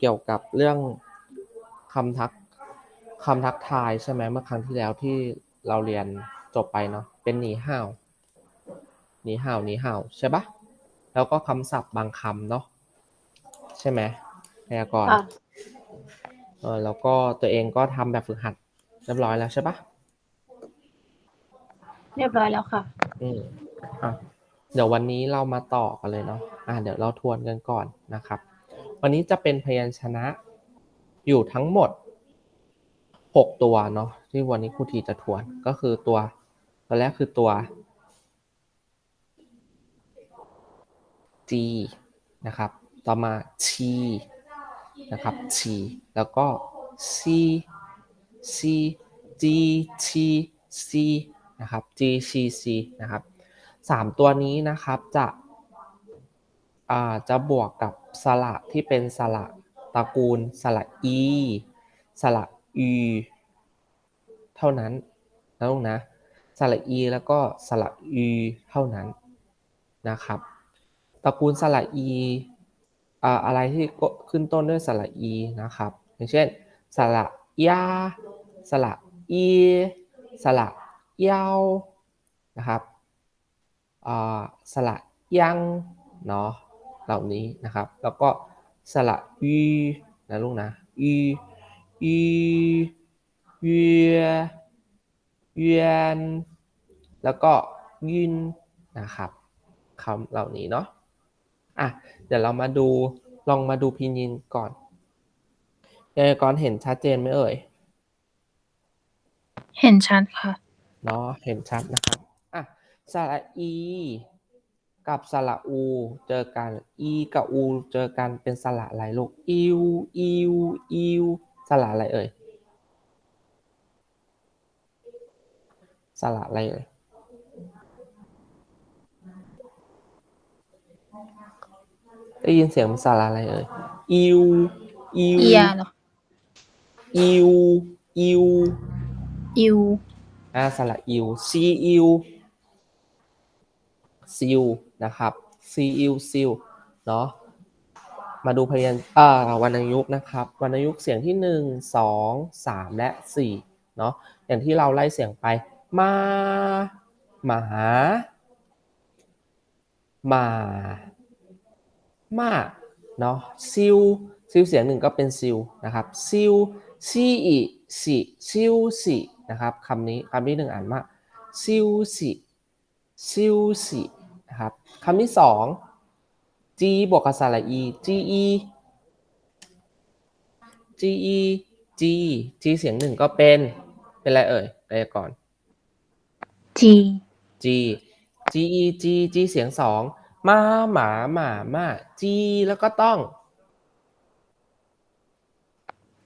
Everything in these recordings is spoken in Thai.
เกี่ยวกับเรื่องคำทักคำทักทายใช่ไหมเมื่อครั้งที่แล้วที่เราเรียนจบไปเนาะเป็นหนีห่าวหนีห่าวหนีห่าวใช่ปะแล้วก็คำศัพท์บางคำเนาะใช่ไหมพยากรณ์ค่ะเออแล้วก็ตัวเองก็ทำแบบฝึกหัดเรียบร้อยแล้วใช่ปะเรียบร้อยแล้วค่ะอืมอะเดี๋ยววันนี้เรามาต่อกันเลยเนาะอะเดี๋ยวเราทวนกันก่อนนะครับ วันนี้จะเป็นพยัญชนะอยู่ทั้งหมดหกตัวเนาะที่วันนี้ครูทีจะทวนก็คือตัวตัวแรกคือตัว G นะครับ ต่อมา ชีนะครับ ชีแล้วก็ C C G ชี C นะครับ G C C นะครับสามตัวนี้นะครับจะ จะบวกกับสระที่เป็นสระตระกูลสระ E สระ U เท่านั้นนะลูกนะสระ E แล้วก็สระ U เท่านั้นนะครับตระกูลสระอ่าอะไรที่ขึ้นต้นด้วยสระ e นะครับอย่างเช่นสระยาสระอีสระเยานะครับอ่าสระยังเนาะ เหล่านี้นะครับ แล้วก็สระอีนะลูกนะอีอีเวียเวียนแล้วก็ยินนะครับคำเหล่านี้เนาะอะเดี๋ยวเรามาดูลองมาดูพินยินก่อนยายกรเห็นชัดเจนไหมเอ่ย เห็นชัดค่ะ เนาะเห็นชัดนะครับ อะสระอี กับสระอู เจอกัน อีกับอู เจอกันเป็นสระอะไรลูก อิว อิว อิว สระอะไรเอ่ย สระอะไรเอ่ย ได้ยินเสียงเป็นสระอะไรเอ่ย อิว อิว เอียเหรออิว อิว อิว อ่า สระอิว ซีอิวซิล นะครับซีอิวซิลเนาะมาดูพยัญชนะอ่าวรรณยุกต์นะครับวรรณยุกต์เสียงที่หนึ่งสองสามและสี่เนาะอย่างที่เราไล่เสียงไปมาหมาหมามาเนาะซิลซิลเสียงหนึ่งก็เป็นซิลนะครับซิลซีอีสิซิลสินะครับคำนี้คำที่หนึ่งอ่านว่าซิลสิซิลสิ นะครับคำที่สอง G บวกกับสระ E G E G E G G เสียงหนึ่งก็เป็น เป็นอะไรเอ่ยไปก่อนจี G G E G G เสียงสองมาหมาหมามา G แล้วก็ต้อง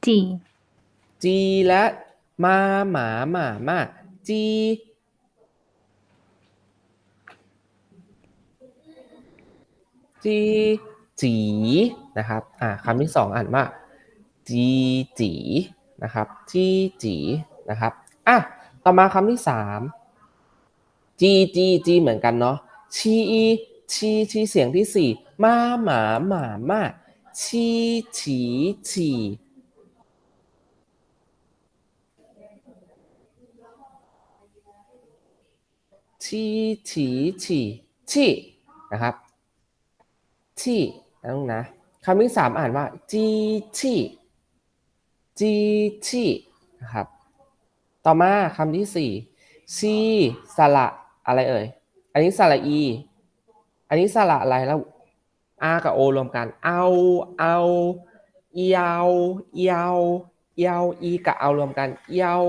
จี G และมาหมาหมามา G G จีนะครับอ่าคำที่สองอ่านว่าจีจีนะครับจีจีนะครับอะต่อมาคำที่สามจีจีจีเหมือนกันเนาะชีชีชีเสียงที่สี่มาหมาหมามาชีฉีฉีชีฉีฉีฉีนะครับ ฉีนะลูกนะคำที่สามอ่านว่าจีฉีจีฉีนะครับต่อมาคำที่สี่ชีสระอะไรเอ่ย อันนี้สระอี อันนี้สระอะไรแล้วอากับโอรวมกัน เอาเอาเอียวเอียวเอียวอีกับเอารวมกันเอียว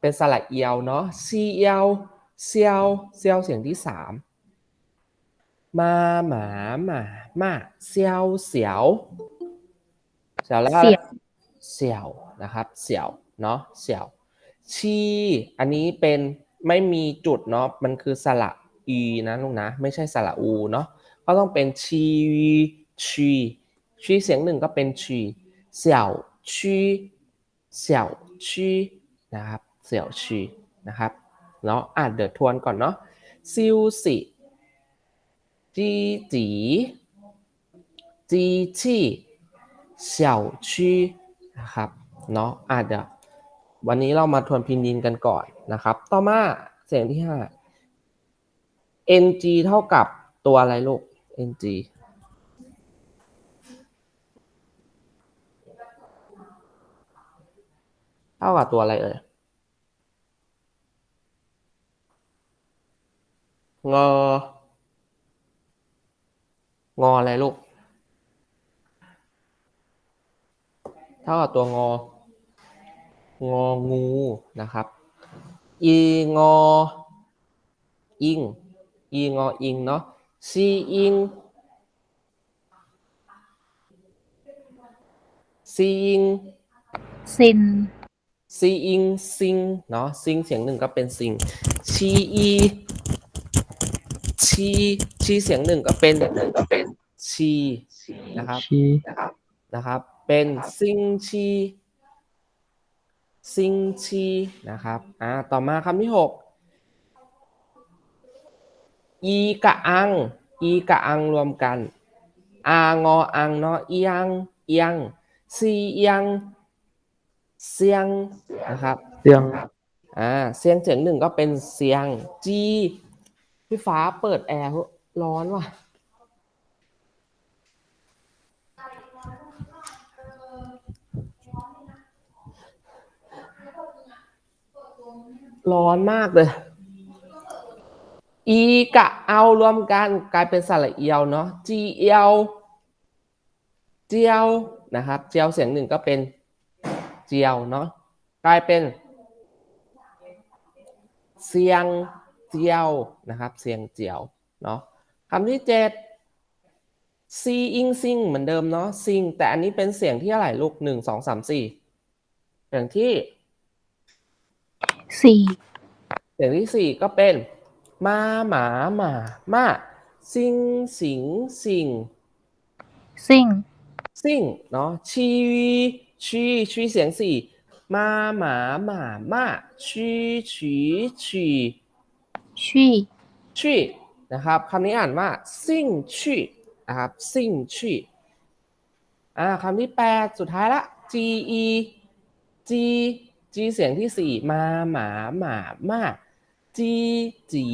เป็นสระเอียวเนาะซีเอียวเซียวเซียวเสียงที่สาม มาหมาหมามาเซียวเสียวเสียวแล้วก็เสียวเสี่ยวนะครับเสี่ยวเนาะเสี่ยวชีอันนี้เป็นไม่มีจุดเนาะมันคือสระอีนะลูกนะ ไม่ใช่สระอูเนาะก็ต้องเป็นชีชีชีเสียงหนึ่งก็เป็นชีเสี่ยวชีเสี่ยวชีนะครับเสี่ยวชีนะครับเนาะอ่านเดี๋ยวทวนก่อนเนาะซิวสิ จีจีจีชีเสี่ยวชื่อนะครับเนาะอาจจะววันนี้เรามาทวนพินยินกันก่อนนะครับ ต่อมาเสียงที่ห้า ng เท่ากับตัวอะไรลูก ng เท่ากับตัวอะไรเอ่ยงอ งออะไรลูก เท่ากับตัวงอ งองูนะครับ อีงอ อิง อีงออิงเนาะซีอิงซีอิงซินซีอิงซิงเนาะซิงเสียงหนึ่งก็เป็นซิงชีอีชี ชีเสียงหนึ่งก็เป็นก็เป็นชีนะครับชีนะครับ เป็นซิงชีซิงชีนะครับอ่าต่อมาคำที่หกอีกะอัง อีกะอังรวมกัน อางออังเนาะเอียงเอียงซีเอียงเสียงนะครับเสียงอ่าเสียงเสียงหนึ่งก็เป็นเสียงจีพี่ฟ้าเปิดแอร์เถอะ ร้อนว่ะ ร้อนมากเลย อีกะเอารวมกันกลายเป็นสระเอียวเนาะจีเอียวเจียวนะครับ เจียวเสียงหนึ่งก็เป็นเจียวเนาะกลายเป็น เสียงเจียวนะครับ เสียงเจียวเนาะ คำที่เจ็ดซีอิงซิงเหมือนเดิมเนาะซิงแต่อันนี้เป็นเสียงที่เท่าไหร่ลูกหนึ่งสองสามสี่เสียงที่สี่เสียงที่สี่ก็เป็น มาหมาหมามาซิงสิงสิงซิ่งซิงเนาะชีชีชีเสียงสี่มาหมาหมามาชีชีชีชี่ชี่ นะครับคำนี้อ่านว่าซิ่งชี่นะครับซิ่งชี่อ่าคำที่แปดสุดท้ายละ g e g g เสียงที่สี่มาหมาหมามา g จี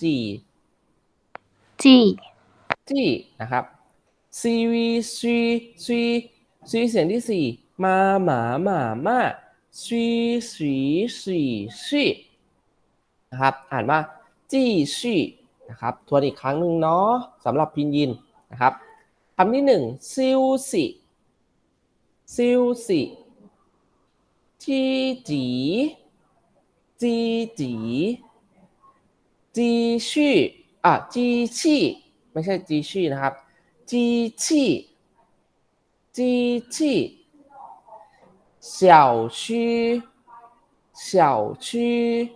จีจี้จี้นะครับ c v c c c เสียงที่สี่มาหมาหมามา c c c c นะครับ อ่านว่าจี้ชี่ นะครับ ทวนอีกครั้งหนึ่งเนาะสำหรับพินยินนะครับคำที่หนึ่งซิวสิซิวสิที่จีจีจีจีชี่อ่ะจีชี่ไม่ใช่จีชี่นะครับจีชี่จีชี่小区小区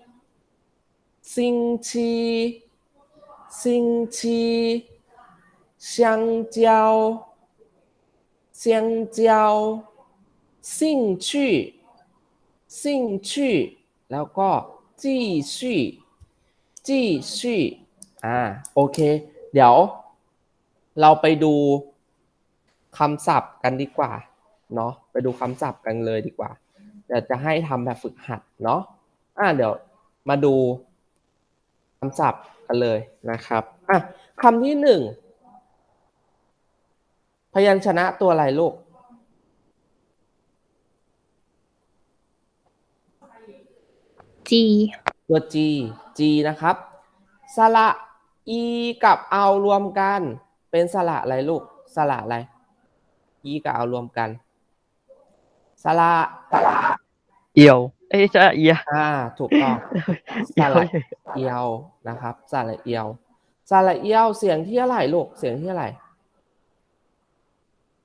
星期 星期香蕉香蕉兴趣兴趣แล้วก็จี้ชี่จี้ชี่อ่าโอเค เดี๋ยว เราไปดูคำศัพท์กันดีกว่าเนาะไปดูคำศัพท์กันเลยดีกว่า เดี๋ยวจะให้ทำแบบฝึกหัดเนาะอ่าเดี๋ยวมาดูค ำศัพท์กันเลยนะครับอะคำที่หนึ่งพยัญชนะตัวอะไรลูกจีตัว G G นะครับ สระอีกับเอารวมกัน เป็นสระอะไรลูก สระอะไรอีกับเอารวมกัน สระเอียว เอ้ยจะเอียอ่าถูกต้องสเอียวระเอียวนะครับสระเอียวสระเอียวเสียงที่อะไหรลูกเสียงที่อะไหร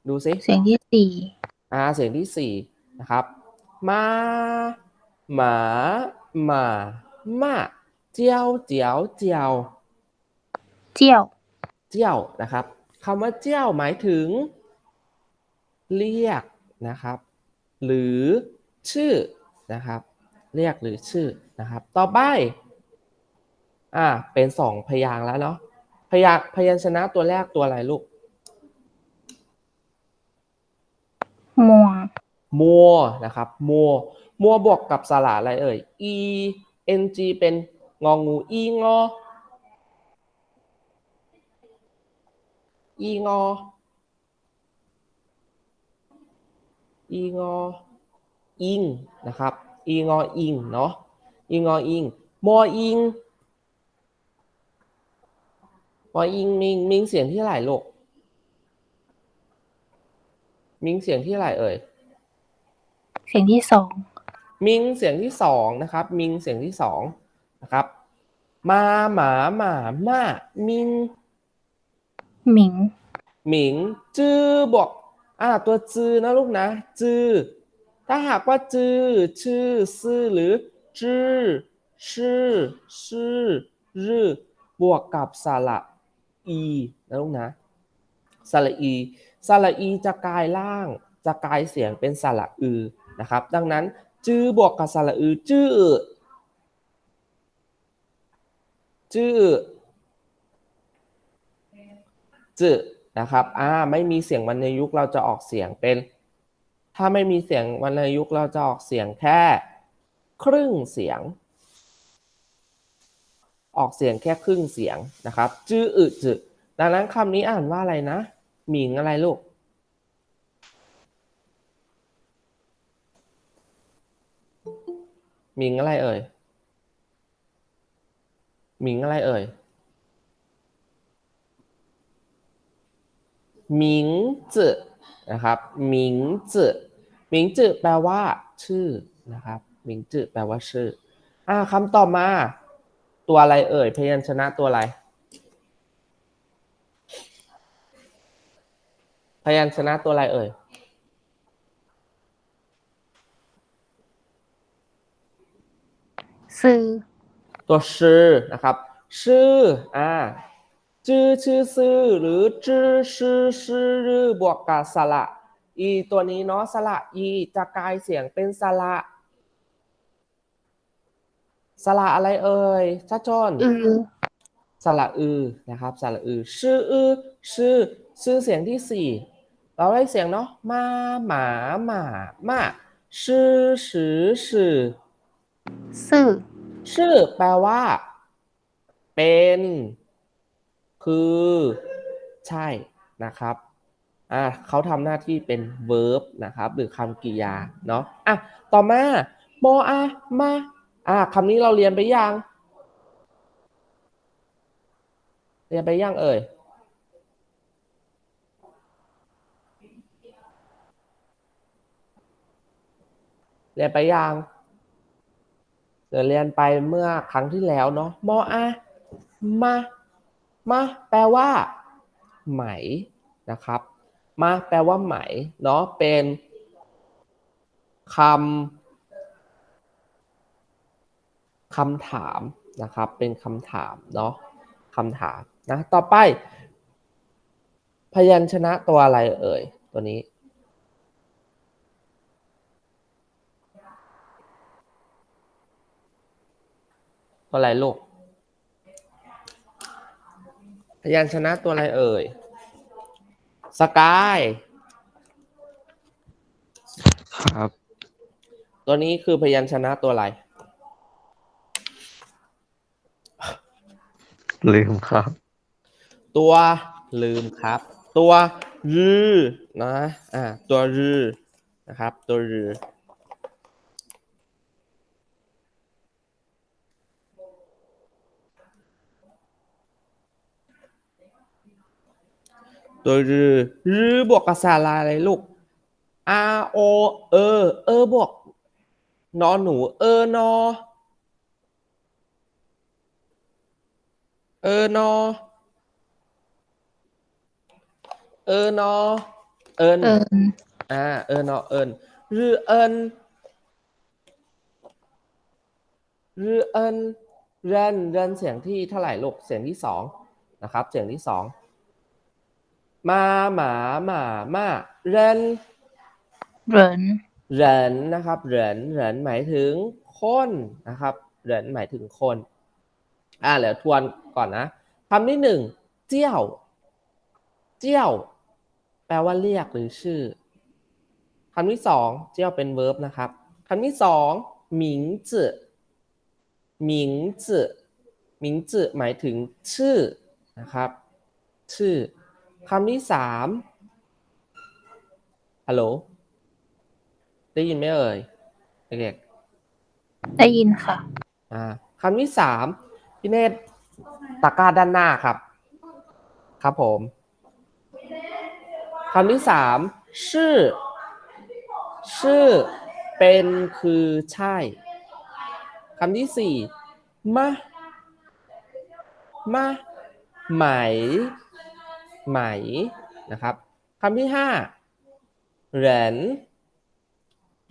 ดูสิเสียงที่สี่อ่าเสียงที่สี่นะครับ มาหมาหมามาเจียวเจียวเจียวเจี้ยวเจียวนะครับคำว่าเจียวหมายถึง เรียกนะครับ หรือชื่อ นะครับ เรียกหรือชื่อนะครับ ต่อไปอ่าเป็นสองพยางค์แล้วเนาะพยางพยัญชนะตัวแรกตัวอะไรลูกมัวมัวนะครับมัวมัวบวกกับสระอะไรเอ่ย e n g เป็นงองูอีงออีงออีงอ อิงนะครับอีงออิงเนาะอีงออิงมออิงมออิงมิงมิงเสียงที่เท่าไหร่ลูกมิงเสียงที่เท่าไหร่เอ่ยเสียงที่สองมิงเสียงที่สองนะครับ มิงเสียงที่สองนะครับ มาหมาหมาม่ามิงหมิงหมิงจื้อบวกอ่าตัวจื้อนะลูกนะจื้อ ถ้าหากว่าจื้อชื่อซื่อหรือจื้อชื่อชื่อรือบวกกับสระอีนะลูกนะสระอีสระอีจะกลายร่างจะกลายเสียงเป็นสระอือนะครับ ดังนั้นจื้อบวกกับสระอือจื้อจื้อจื้อนะครับอ่าไม่มีเสียงวรรณยุกต์เราจะออกเสียงเป็น ถ้าไม่มีเสียงวรรณยุกต์เราจะออกเสียงแค่ ครึ่งเสียง ออกเสียงแค่ครึ่งเสียงนะครับจื้ออึจื้อดังนั้นคำนี้อ่านว่าอะไรนะ หมิงอะไรลูก หมิงอะไรเอ่ย หมิงอะไรเอ่ย หมิงจือนะครับ หมิงจือ หมิงจื่อแปลว่า ชื่อนะครับหมิงจื่อแปลว่าชื่อ อ่าคำต่อมา ตัวอะไรเอ่ย พยัญชนะตัวอะไร พยัญชนะตัวอะไรเอ่ยซื่อตัวชื่อนะครับ ชื่ออ่าจื้อชื่อซื่อหรือจื้อชื่อชื่อรือบวกกับสระ อีตัวนี้เนาะสระอีจะกลายเสียงเป็นสระสระอะไรเอ่ยชัดชนอือสระอือนะครับสระอือชื่ออือชื่อชื่อเสียงที่สี่เราได้เสียงเนาะมาหมาหมามาชื่อชื่อชื่อซื่อชื่อแปลว่า เป็น คือ ใช่นะครับ อ่าเขาทำหน้าที่เป็น verb นะครับหรือคำกริยาเนาะอะต่อมาโมอามาอ่าคำนี้เราเรียนไปยัง เรียนไปยังเอ่ยเรียนไปยังเดี๋ยวเรียนไปเมื่อครั้งที่แล้วเนาะมออามา มา แปลว่า ไหมนะครับ มาแปลว่าไหมเนาะเป็นคำคำถามนะครับ เป็นคำถามเนาะคำถามนะต่อไป พยัญชนะตัวอะไรเอ่ย ตัวนี้ ตัวอะไรลูกพยัญชนะตัวอะไรเอ่ย สกาย ครับ ตัวนี้คือพยัญชนะตัวอะไร ลืมครับ ตัวลืมครับ ตัวรือนะ อ่า ตัวรือนะครับ ตัวรือ ตัวรือรือบวกกับสาราอะไรลูก R O เออ เออบวกนอหนู เออนอ เออนอ เออนอเอินเอินอ่า เออนอ เอินรือเอินรือเอินเรนเรนเสียงที่เท่าไหร่ลูก เสียงที่สองนะครับ เสียงที่สอง มาหมาหมามาเรนเหรินเหรินนะครับเหรินเหรินหมายถึงคนนะครับเหรินหมายถึงคน อ่าเดี๋ยวทวนก่อนนะคำที่หนึ่งเจี้ยว เจี้ยว แปลว่าเรียกหรือชื่อคำที่สองเจียวเป็น verb นะครับคำที่สองหมิงจื่อหมิงจื่อหมิงจื่อหมายถึงชื่อนะครับ ชื่อ คำที่สามฮัลโหล ได้ยินไหมเอ่ยเด็กๆได้ยินค่ะ อ่าคำที่สามพี่เนตรตะกร้าด้านหน้าครับ ครับผมคำที่สามชื่อ ชื่อ เป็นคือใช่คำที่สี่มะมะไหม ไหมนะครับคำที่ห้าเหริน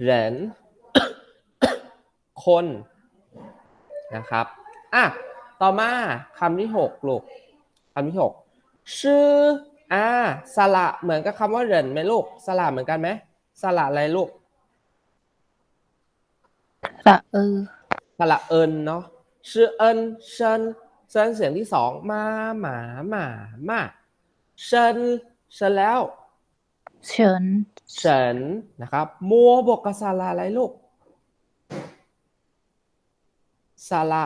เหรินคนนะครับอะต่อมาคำที่หกลูกคำที่หกชื่ออ่าสระเหมือนกับคำว่าเหรินไหมลูกสระเหมือนกันไหมสระอะไรลูกระเออสระเอินเนาะชื่อเอินเชิญเชิญเสียงที่สองมาหมาหมามา เชิญเชิญแล้ว เฉินเฉินนะครับมัวบวกกับสระอะไรลูกสระ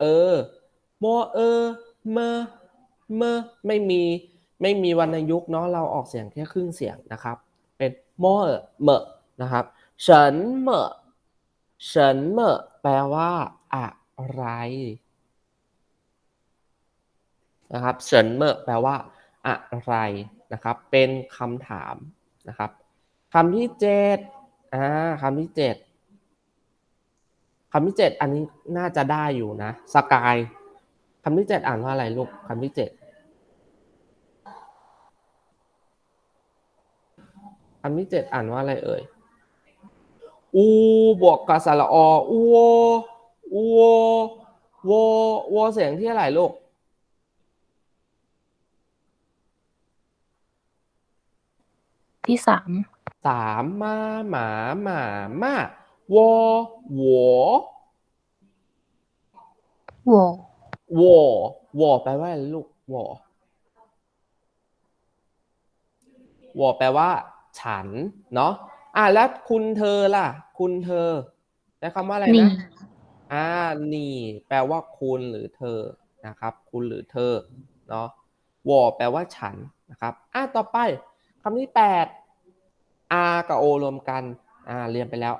เออมัวเออเมอเมอไม่มีไม่มีวรรณยุกต์เนาะเราออกเสียงแค่ครึ่งเสียงนะครับ เป็นมัวเมอนะครับเฉินเมอเฉินเมอแปลว่าอะไรนะครับเฉินเมอแปลว่า อะไรนะครับ เป็นคำถามนะครับคำที่เจ็ดอ่าคำที่เจ็ดคำที่เจ็ดอันนี้น่าจะได้อยู่นะสกายคำที่เจ็ดอ่านว่าอะไรลูกคำที่เจ็ดคำที่เจ็ดอ่านว่าอะไรเอ่ยอูบวกกับสระออูโวอูโวโวโวเสียงที่อะไรลูก ที่สามสามมาหมาหมามาวอหัวโววอวอแปลว่าอะไรลูกวอวอแปลว่า ฉัน เนาะอะแล้วคุณเธอล่ะ คุณเธอใช้คำว่าอะไรนี่นะอ่านี่ แปลว่าคุณหรือเธอนะครับ คุณหรือเธอ เนาะวอแปลว่าฉันนะครับ อะต่อไปคำที่แปด R กับ O รวมกันอ่าเรียนไปแล้ว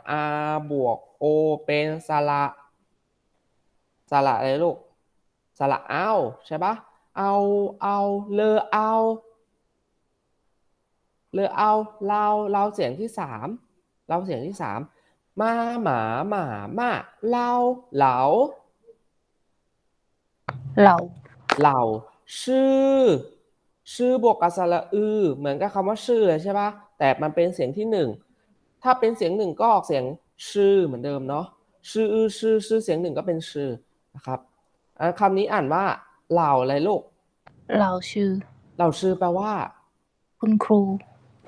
R บวก O เป็นสระสระอะไรลูกสระเอาใช่ปะเอาเอาเลอเอาเลอเอาเราเราเสียงที่สามเราเสียงที่สามมาหมาหมามาเราเหลาเราเหล่าชื่อ ชื่อบวกกับสระอือ เหมือนกับคำว่าชื่อเลยใช่ปะแต่มันเป็นเสียงที่หนึ่งถ้าเป็นเสียงหนึ่งก็ออกเสียงชื่อเหมือนเดิมเนาะชื่ออือชื่อชื่อเสียงหนึ่งก็เป็นชื่อนะครับอ่าคำนี้อ่านว่าเหล่าอะไรลูกเราชื่อเหล่าชื่อแปลว่า คุณครู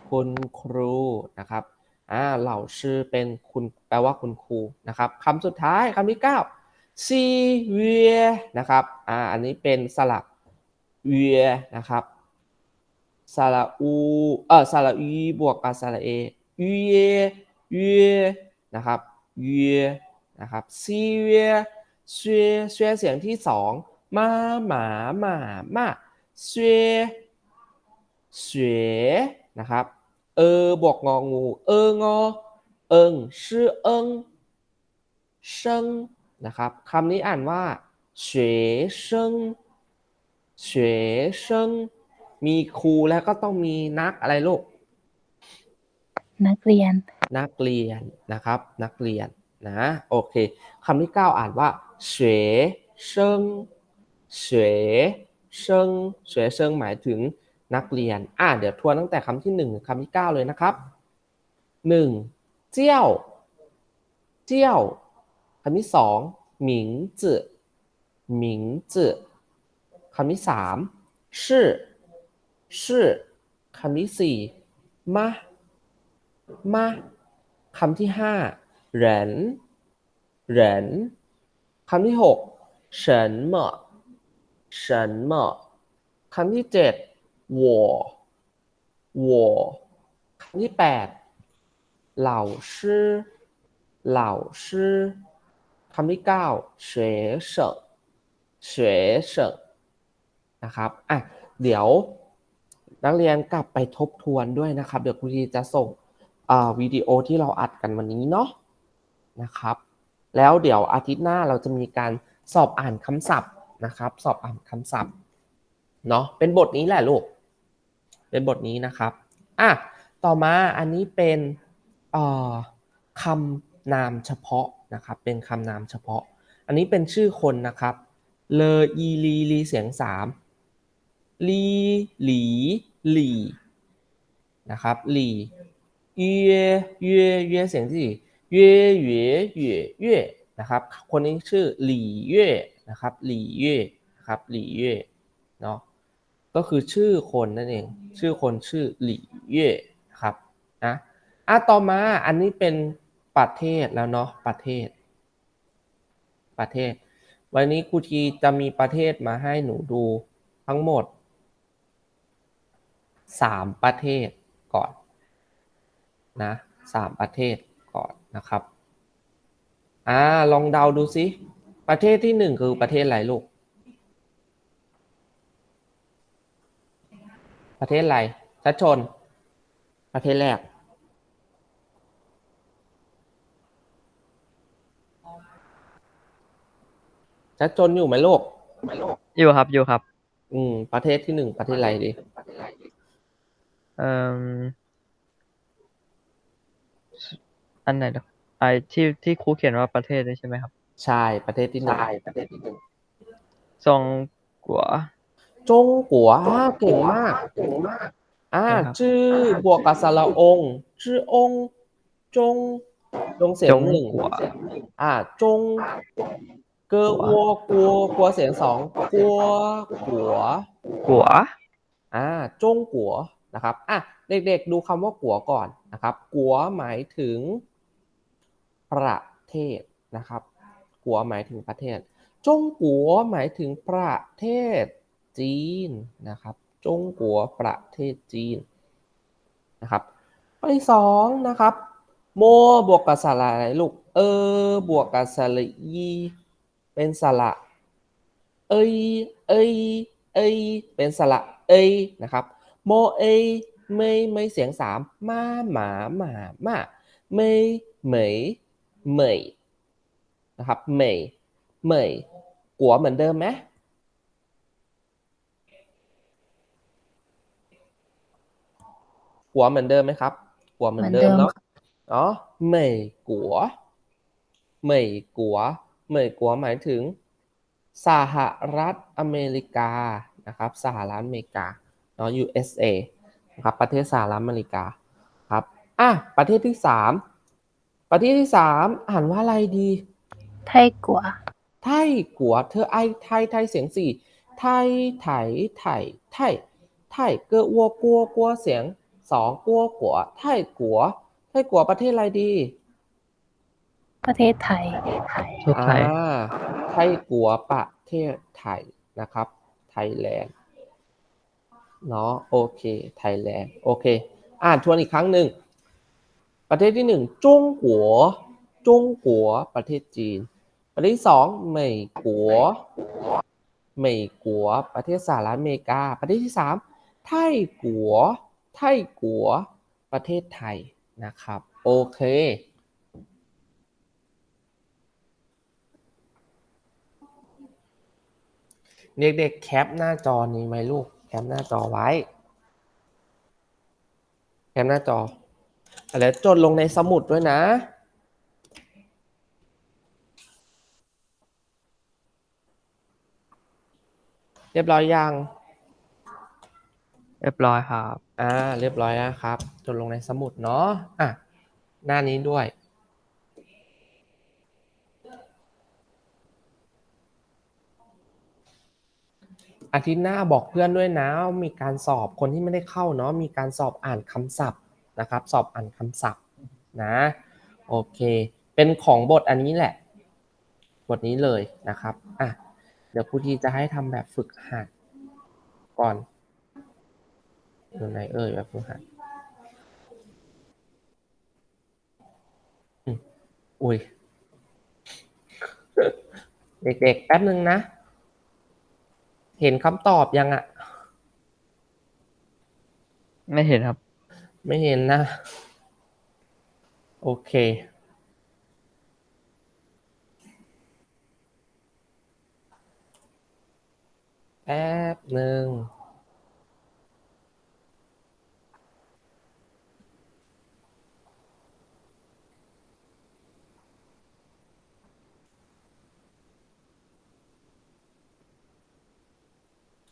คุณครูนะครับอ่าเหล่าชื่อเป็นคุณแปลว่าคุณครูนะครับคำสุดท้ายคำที่เก้าซีเวียนะครับอ่าอันนี้เป็นสระเวียนะครับ ซาลาอูเออซาลาอีบวกอับซาลาเอยูเยเยนะครับเยนะครับซีเยเซียเซียเสียงที่สองมาหมาหมามาเซียเสียนะครับเออบวกงองู เอองอเอิงชื่อเอิงเซิงนะครับคำนี้อ่านว่าเฉยเซิงเฉยเซิง มีครูแล้วก็ต้องมีนักอะไรลูก นักเรียน นักเรียนนะครับ นักเรียนนะโอเคคำที่เก้าอ่านว่าเฉยเชิงเฉยเชิงเฉยเชิงหมายถึงนักเรียน อ่าเดี๋ยวทวนตั้งแต่คำที่หนึ่งคำที่เก้าเลยนะครับหนึ่งเจี้ยวเจี้ยวคำที่สองหมิงจื่อหมิงจื่อคำที่สามชื่อ ชื่อคำที่สี่มามาคำที่ห้าเหรนเหรนคำที่หกเฉินเมาะเฉินเมาะคำที่เจ็ด我我คำที่แปด老师老师คำที่เก้า学生学生นะครับอะเดี๋ยว นักเรียนกลับไปทบทวนด้วยนะครับ เดี๋ยวครูทีจะส่งวิดีโอที่เราอัดกันวันนี้เนาะนะครับ แล้วเดี๋ยวอาทิตย์หน้าเราจะมีการสอบอ่านคำศัพท์นะครับ สอบอ่านคำศัพท์เนาะเป็นบทนี้แหละลูก เป็นบทนี้นะครับอะต่อมาอันนี้เป็นคำนามเฉพาะนะครับ เป็นคำนามเฉพาะ อันนี้เป็นชื่อคนนะครับ เลออีลีลีเสียงสาม ลีหลีหลีนะครับหลีเย่เย่เย่เสียงที่สี่เย่เย่เย่เย่นะครับคนนี้ชื่อหลี่เย่นะครับหลี่เย่นะครับหลี่เย่เนาะก็คือชื่อคนนั่นเอง ชื่อคนชื่อหลี่เย่นะครับนะอะต่อมาอันนี้เป็นประเทศแล้วเนาะประเทศ ประเทศ วันนี้ครูทีจะมีประเทศมาให้หนูดูทั้งหมด สามประเทศก่อนนะสามประเทศก่อนนะครับอ่าลองเดาดูสิประเทศที่หนึ่งคือประเทศอะไรลูก ประเทศอะไรชัดชน ประเทศแรกชัดชนอยู่ไหมลูกอยู่ครับอยู่ครับ อืมประเทศที่หนึ่งประเทศอะไรดีเอ่ออันไหนนะไอที่ที่ครูเขียนว่าประเทศนี่ใช่ไหมครับ ใช่ประเทศที่หนึ่งประเทศที่หนึ่งซองกัว จงกัวอ่าเก่งมากเก่งมากอ่าใช่ครับชื่อบวกกับสระองชื่อองค์จงจงเสียจงงหนึ่งกัวอ่าจงเกอวัวกัวกัวเสียงสองกัวกัวกัวอ่าจงกัว นะครับอะเด็กๆดูคำว่ากัวก่อนนะครับ กัวหมายถึงประเทศนะครับกัวหมายถึงประเทศ จงกัวหมายถึงประเทศจีนนะครับ จงกัวประเทศจีนนะครับข้อที่สองนะครับ โมบวกกับสระอะไรลูก เออบวกกับสระอีเป็นสระเอยเอยเอยเป็นสระเอยนะครับ โมเอ้ยไม่ไม่เสียงสามมาหมาหมามาไม่เหมยเหมยนะครับเหมยเหมยกัวเหมือนเดิมไหมกัวเหมือนเดิมไหมครับกัวเหมือนเดิมเหมือนเดิมเนาะอ๋อเหมยกัวเหมยกัวเหมยกัวหมายถึง สหรัฐอเมริกานะครับ สหรัฐอเมริกาเนาะ USA นะครับประเทศสหรัฐอเมริกาครับอะประเทศที่สามประเทศที่สามอ่านว่าอะไรดี ไทยกัว ไทยกัว เธอไอไทยไทยเสียงสี่ไทยไถไถไทยไทยเกอวัวกัวกัวเสียงสองกัวกัวไทยกัวไทยกัวประเทศอะไรดี ประเทศไทยประเทศไทยอ่าไทยกัวประเทศไทยนะครับ ไทยแลนด์ เนาะโอเคไทยแลนด์โอเค อ่านทวนอีกครั้งหนึ่ง ประเทศที่หนึ่งจงกัวจงกัวประเทศจีน ประเทศที่สองเมยกัวเมยกัวประเทศสหรัฐอเมริกา ประเทศที่สามไทยกัวไทยกัวประเทศไทยนะครับโอเคเด็กๆแคปหน้าจอนี้ไหมลูก แคปหน้าจอไว้ แคปหน้าจอแล้วจดลงในสมุดด้วยนะเรียบร้อยยัง เรียบร้อยครับ อ่า เรียบร้อยแล้วครับ จดลงในสมุดเนาะ อะ หน้านี้ด้วย อาทิตย์หน้าบอกเพื่อนด้วยนะ มีการสอบคนที่ไม่ได้เข้าเนาะมีการสอบอ่านคำศัพท์นะครับ สอบอ่านคำศัพท์นะโอเค เป็นของบทอันนี้แหละ บทนี้เลยนะครับอะเดี๋ยวครูทีจะให้ทำแบบฝึกหัดก่อนอยู่ไหนเอ่ยแบบฝึกหัดอุ้ยเด็กๆแป๊บนึงนะ เห็นคำตอบยังอะไม่เห็นครับ ไม่เห็นนะ โอเคแป๊บหนึ่ง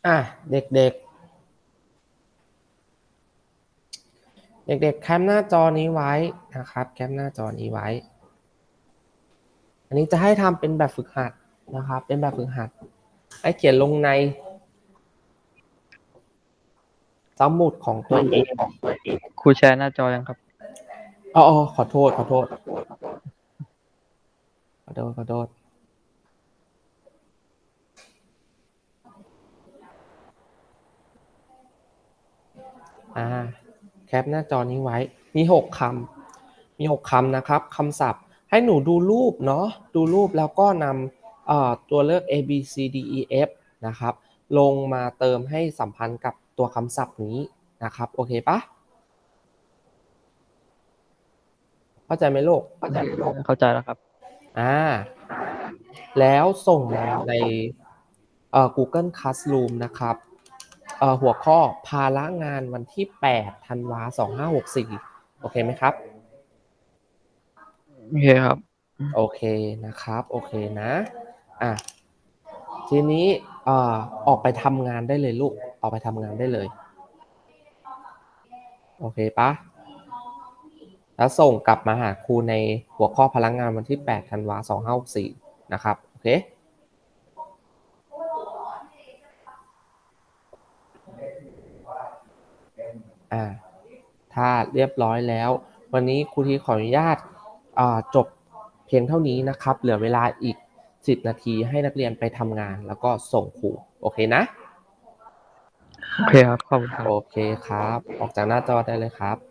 อะเด็กๆ เด็กๆ แคปหน้าจอนี้ไว้นะครับ แคปหน้าจอนี้ไว้ อันนี้จะให้ทำเป็นแบบฝึกหัดนะครับ เป็นแบบฝึกหัด ให้เขียนลงในสมุดของตัวเองครูแชร์หน้าจอยังครับอ๋ออ๋อขอโทษ ขอโทษ ขอโทษ ขอโทษ อ่าแคปหน้าจอนี้ไว้ มีหกคำมีหกคำนะครับคำศัพท์ ให้หนูดูรูปเนาะดูรูปแล้วก็นำเอ่อตัวเลือก A B C D E F นะครับ ลงมาเติมให้สัมพันธ์กับตัวคำศัพท์นี้นะครับ โอเคปะเข้าใจไหมลูกเข้าใจไหมลูกเข้าใจแล้วครับ อ่า แล้วส่งมาในเอ่อ Google Classroom นะครับเอ่อ หัวข้อภาระงานวันที่8ธันวา2564โอเคไหมครับ โอเคครับ โอเคนะครับ โอเคนะ อะ ทีนี้เอ่อออกไปทำงานได้เลยลูก ออกไปทำงานได้เลย โอเคปะแล้วส่งกลับมาหาครูในหัวข้อพลังงานวันที่8ธันวา2564นะครับ โอเค อ่าถ้าเรียบร้อยแล้ว วันนี้ครูทีขออนุญาตอ่าจบเพียงเท่านี้นะครับ เหลือเวลาอีก 10 นาทีให้นักเรียนไปทำงาน แล้วก็ส่งครูโอเคนะ โอเคครับขอบคุณครับ โอเคครับ ออกจากหน้าจอได้เลยครับ